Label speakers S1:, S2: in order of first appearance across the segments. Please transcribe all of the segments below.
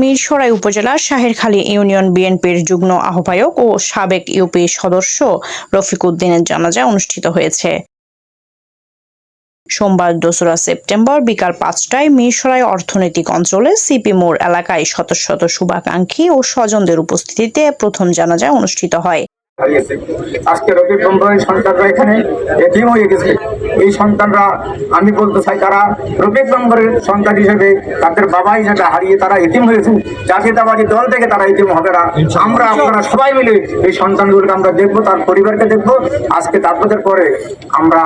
S1: মিরসরাই উপজেলার শাহেরখালী ইউনিয়ন বিএনপির যুগ্ম আহ্বায়ক ও সাবেক ইউপি সদস্য রফিক উদ্দিনের জানাজা অনুষ্ঠিত হয়েছে। সোমবার দোসরা সেপ্টেম্বর বিকাল পাঁচটায় মিরসরাই অর্থনৈতিক অঞ্চলে সিপি মোড় এলাকায় শত শত শুভাকাঙ্ক্ষী ও স্বজনদের উপস্থিতিতে প্রথম জানাজা অনুষ্ঠিত হয়।
S2: হারিয়েছে আজকে রবি কোম্পানির সন্তানরা এখানে এটিম হয়ে গেছে। এই সন্তানরা, আমি বলতে চাই, তারা রফিক নম্বরের সন্তান হিসেবে তাদের বাবা হিসেবে হারিয়ে তারা এটিম হয়েছে জাতীয়তাবাদী দল থেকে তারা এটিম হবে না। আমরা, আপনারা সবাই মিলে এই সন্তানগুলোকে আমরা দেখব, তার পরিবারকে দেখব। আজকে তারপরের পরে আমরা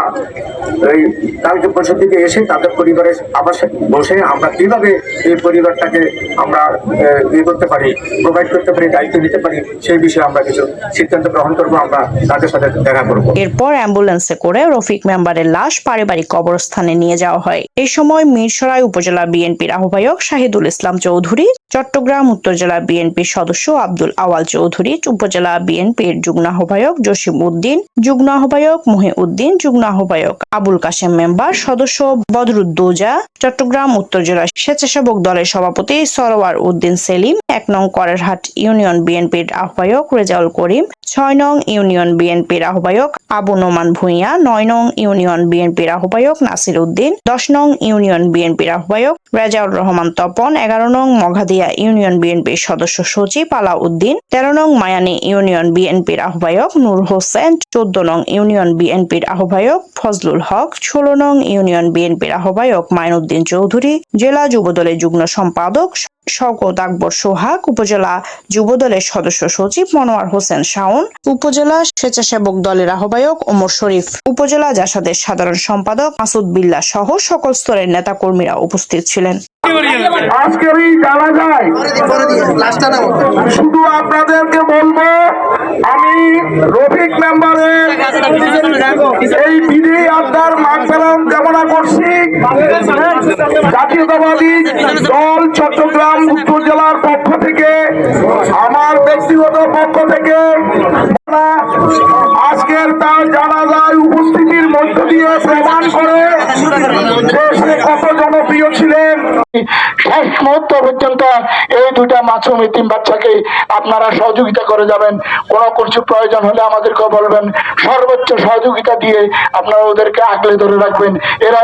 S2: এই কালকে পরশু থেকে এসে তাদের পরিবারের আবাসে বসে আমরা কীভাবে এই পরিবারটাকে আমরা ইয়ে করতে পারি প্রোভাইড করতে পারি, দায়িত্ব নিতে পারি, সেই বিষয়ে আমরা কিছু সিদ্ধান্ত গ্রহণ করব, আমরা তাদের সাথে দেখা করব।
S1: এরপর অ্যাম্বুলেন্সে করে রফিক মেম্বারের লাশ পারিবারিক কবরস্থানে নিয়ে যাওয়া হয়। এই সময় মিরসরাই উপজেলা বিএনপির আহ্বায়ক শাহিদুল ইসলাম চৌধুরী, চট্টগ্রাম উত্তর জেলা বিএনপির সদস্য আব্দুল আওয়াল চৌধুরী, উপজেলা বিএনপির যুগ্ম আহ্বায়ক জসিম উদ্দিন, যুগ্ম আহ্বায়ক মহিউদ্দিন, যুগ্ম আহ্বায়ক আবুল কাশেম মেম্বার, সদস্য বদরুদ্দোজা, চট্টগ্রাম উত্তর জেলা স্বেচ্ছাসেবক দলের সভাপতি সরোয়ার উদ্দিন সেলিম, এক নং করেরহাট ইউনিয়ন বিএনপির আহ্বায়ক রেজাউল করিম, ছয় নং ইউনিয়ন বিএনপির আহ্বায়ক আবু নোমান ভূঁইয়া, নয় নং ইউনিয়ন বিএনপির আহ্বায়ক নাসির উদ্দিন, দশ নং ইউনিয়ন বিএনপির আহ্বায়ক রেজাউর রহমান তপন, এগারো নং মঘাদিয়া ইউনিয়ন বিএনপির সদস্য সচিব আলাউদ্দিন, তেরো নং মায়ানী ইউনিয়ন বিএনপির আহ্বায়ক নূর হোসেন, চোদ্দ নং ইউনিয়ন বিএনপির আহ্বায়ক ফজলুল হক, ষোলো নং ইউনিয়ন বিএনপির আহ্বায়ক মাইনুদ্দিন চৌধুরী, জেলা যুবদলের যুগ্ম সম্পাদক শওকত আকবর সোহাগ, উপজেলা যুবদলের সদস্য সচিব মনোয়ার হোসেন শাওন, উপজেলা স্বেচ্ছাসেবক দলের আহ্বায়ক ওমর শরীফ, উপজেলা জাসাদের সাধারণ সম্পাদক মাসুদ বিল্লাহ সহ সকল স্তরের নেতাকর্মীরা উপস্থিত ছিলেন।
S3: আজকের এই জানা যায়, শুধু আপনাদেরকে বলব, আমি রফিক মেম্বারের এই বিধি আড্ডার মাগফেরত কামনা করছি। জাতীয়তাবাদী দল চট্টগ্রাম উত্তর জেলার পক্ষ থেকে আমার ব্যক্তিগত পক্ষ থেকে আজকের তার জানাজায় উপস্থিতির মধ্য দিয়ে প্রমাণ করে কত জনপ্রিয় ছিলেন। শেষ মুহূর্ত পর্যন্ত এই দুটা মাসুম ইতিম বাচ্চাকে আপনারা সহযোগিতা করে যাবেন। কোন কিছু প্রয়োজন হলে আমাদেরকে বলবেন। সর্বোচ্চ সহযোগিতা দিয়ে আপনারা ওদেরকে আগলে ধরে রাখবেন। এরা